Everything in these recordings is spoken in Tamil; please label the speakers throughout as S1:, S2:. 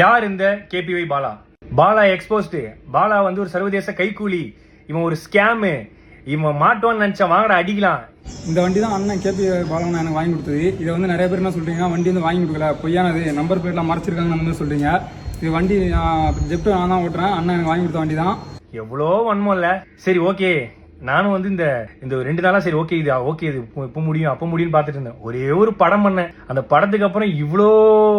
S1: யார் இந்த கேபிஒய் பாலா? பாலா எக்ஸ்போஸ்டு பாலா வந்து ஒரு சர்வதேச கைக்கூலி இவன் ஒரு ஸ்கேமு இவன் மாட்டோன்னு நினைச்சா வாங்கடா அடிக்கலாம்.
S2: இந்த வண்டி தான் அண்ணன் கேபி பாலவன் எனக்கு வாங்கி கொடுத்தது. இதை வந்து நிறைய பேர் என்ன சொல்றீங்க வண்டி வந்து வாங்கி கொடுக்கல. பொய்யானது. நம்பர் பிளேட்லாம் மறைச்சிருக்காங்க அந்த மாதிரி சொல்றீங்க. இது வண்டி ஜெப்டோ நான் தான் ஓட்டுறேன். அண்ணன் எனக்கு வாங்கி கொடுத்த வண்டி தான்
S1: எவ்வளோ வன்மம் இல்ல. சரி ஓகே நானும் வந்து இந்த இந்த ரெண்டு நாளாக சரி ஓகே இது ஓகே இது இப்போ- முடியும் அப்போ முடியும்னு பார்த்துட்டு இருந்தேன். ஒரே ஒரு படம் பண்ணேன். அந்த படத்துக்கு அப்புறம் இவ்வளோ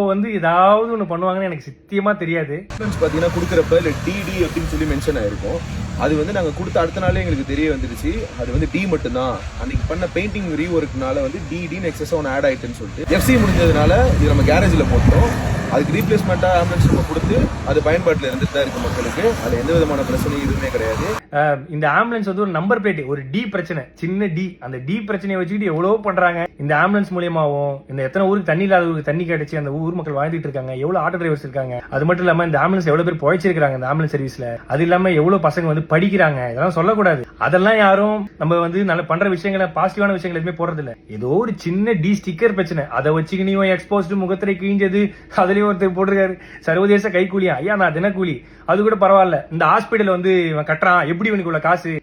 S1: வந்து ஏதாவது ஒன்று பண்ணுவாங்கன்னு எனக்கு சத்தியமாக தெரியாது.
S3: பார்த்தீங்கன்னா கொடுக்குறப்ப இல்லை டிடி அப்படின்னு சொல்லி மென்ஷன் ஆயிருக்கும். அது வந்து நாங்கள் கொடுத்த அடுத்த நாளே எங்களுக்கு தெரிய வந்துருச்சு அது வந்து டி மட்டும்தான். அன்னைக்கு பண்ண பெயிண்டிங் ரீஒர்க்னால வந்து டிடின்னு எக்ஸஸ் ஒன்று ஆட் ஆயிட்டுன்னு சொல்லிட்டு. எஃப்சி முடிஞ்சதுனால இது நம்ம கேரேஜில் போட்டோம் அதுக்கு ரீப்ளேஸ்மெண்ட்டாக ஆம்புலன்ஸ் நம்ம கொடுத்து அது பயன்பாட்டில் இருந்துட்டு தான் இருக்கு மக்களுக்கு. அது எந்த விதமான பிரச்சனையும் எதுவுமே கிடையாது.
S1: இந்த ஆம்புலன்ஸ் வந்து ஒரு நம்பர் பிளேட் ஒரு டி பிரச்சனை சின்ன டி அந்த டி பிரச்சனையை வச்சுக்கிட்டு எவ்வளவோ பண்றாங்க. இந்த ஆம்புலன்ஸ் மூலியமாகவும் இந்த எத்தனை ஊருக்கு தண்ணி இல்லாத ஊருக்கு தண்ணி கிடைச்சி அந்த ஊர் மக்கள் வாழ்ந்துட்டு இருக்காங்க. எவ்வளவு ஆட்டோ டிரைவர்ஸ் இருக்காங்க. அது மட்டும் இல்லாம இந்த ஆம்புலன்ஸ் எவ்வளவு பேர் பொழைச்சிருக்காங்க இந்த ஆம்புலன்ஸ் சர்வீஸ்ல அது இல்லாம எவ்வளவு பசங்க வந்து படிக்கிறாங்க. இதெல்லாம் சொல்லக்கூடாது. அதெல்லாம் யாரும் நம்ம வந்து நல்ல பண்ற விஷயங்களை பாசிட்டிவான விஷயங்கள் எதுவுமே போடுறது இல்ல ஏதோ ஒரு சின்ன டி ஸ்டிக்கர் பிரச்சனை. அதை வச்சுக்கினியும் நீ எக்ஸ்போஸ்டு முகத்திரை கிழிஞ்சது அதுலேயும் ஒருத்தர் போட்டிருக்காரு. சர்வதேச கைக்கூலியா ஐயா நான் தினக்கூலி. அது கூட பரவாயில்ல. இந்த ஹாஸ்பிட்டல் வந்து இவன் கட்டுறான். எப்படி இவனுக்கு உள்ள காசு?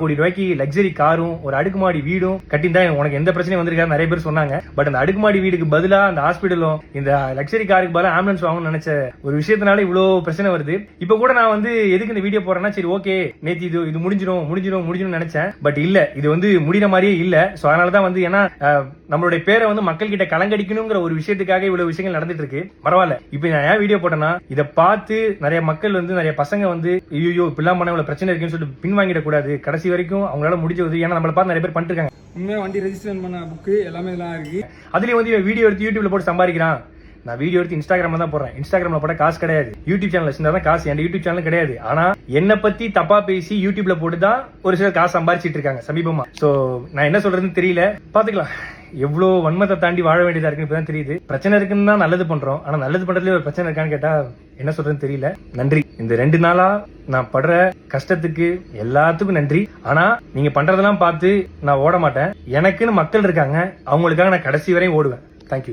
S1: கோடி ரூபாய்க்கு லக்ஸரி காரும் ஒரு அடுக்குமாடி வீடும் கட்டியிருந்தா உனக்கு எந்த பிரச்சனையும் வந்திருக்காரு நிறைய பேர் சொன்னாங்க. பட் அந்த அடுக்குமாடி வீடுக்கு பதிலா அந்த ஹாஸ்பிட்டலும் இந்த லக்ஸரி காருக்கு பதிலாக ஆம்புலன்ஸ் வாங்கணும்னு நினைச்ச ஒரு விஷயத்தினால இவ்வளவு பிரச்சனை வருது. இப்ப கூட நான் வந்து எதுக்கு இந்த வீடியோ போறேன்னா சரி ஓகே நேத்தி இது இது முடிஞ்சிடும் முடிஞ்சிடும் முடிஞ்சிடும் நினைச்சேன். பட் இல்ல இது வந்து முடிகிற மாதிரியே இல்ல. சோ அதனாலதான் வந்து ஏன்னா நம்மளுடைய பேரை வந்து மக்கள் கிட்ட கலங்கடிக்கணுங்கிற ஒரு விஷயத்துக்காக இவ்வளவு விஷயங்கள் நடந்துட்டு இருக்கு. பரவாயில்ல. இப்ப நான் ஏன் வீடியோ போட்டேன்னா இதை பார்த்து நிறைய மக்கள் வந்து நிறைய பசங்க வந்து ஐயோ இப்படிலாம் பண்ண இவ்வளவு பிரச்சனை இருக்குன்னு சொல்லிட்டு பின்வாங்கிட கூடாது. கடைசி வரைக்கும் அவங்களால முடிஞ்ச உதவி ஏன்னா நம்மள பார்த்து நிறைய பேர் பண்ணிட்டு இருக்காங்க.
S2: உண்மையாக வண்டி ரெஜிஸ்ட்ரேஷன் பண்ண புக்கு எல்லாமே இதெல்லாம் இருக்கு.
S1: அதுலயும் வந்து வீடியோ எடுத்து யூடியூப்ல போட்டு சம்பாதிக்கிறான். நான் வீடியோ எடுத்து இன்ஸ்டாகிராம்ல தான் போடுறேன். இன்ஸ்டாகிராம்ல போட காசு கிடையாது. யூடியூப் சேனல் வச்சிருந்தா தான் காசு. என் யூடியூப் சேனல் கிடையாது. ஆனா என்ன பத்தி தப்பா பேசி யூடியூப்ல போட்டு தான் ஒரு சிலர் காசு சம்பாரிச்சிட்டு இருக்காங்க சமீபமா. சோ நான் என்ன சொல்றதுன்னு தெரியல. பாத்துக்கலாம் எவ்வளோ வன்மத்தை தாண்டி வாழ வேண்டியதா இருக்குன்னு இப்பதான் தெரியுது. பிரச்சனை இருக்குன்னு தான் நல்லது பண்றோம். ஆனா நல்லது பண்றதுல ஒரு பிரச்சனை இருக்கான்னு கேட்டா என்ன சொல்றதுன்னு தெரியல. நன்றி. இந்த ரெண்டு நாளா நான் படுற கஷ்டத்துக்கு எல்லாத்துக்கும் நன்றி. ஆனா நீங்க பண்றதெல்லாம் பார்த்து நான் ஓட மாட்டேன். எனக்குன்னு மக்கள் இருக்காங்க. அவங்களுக்காக நான் கடைசி வரையும் ஓடுவேன். தேங்க்யூ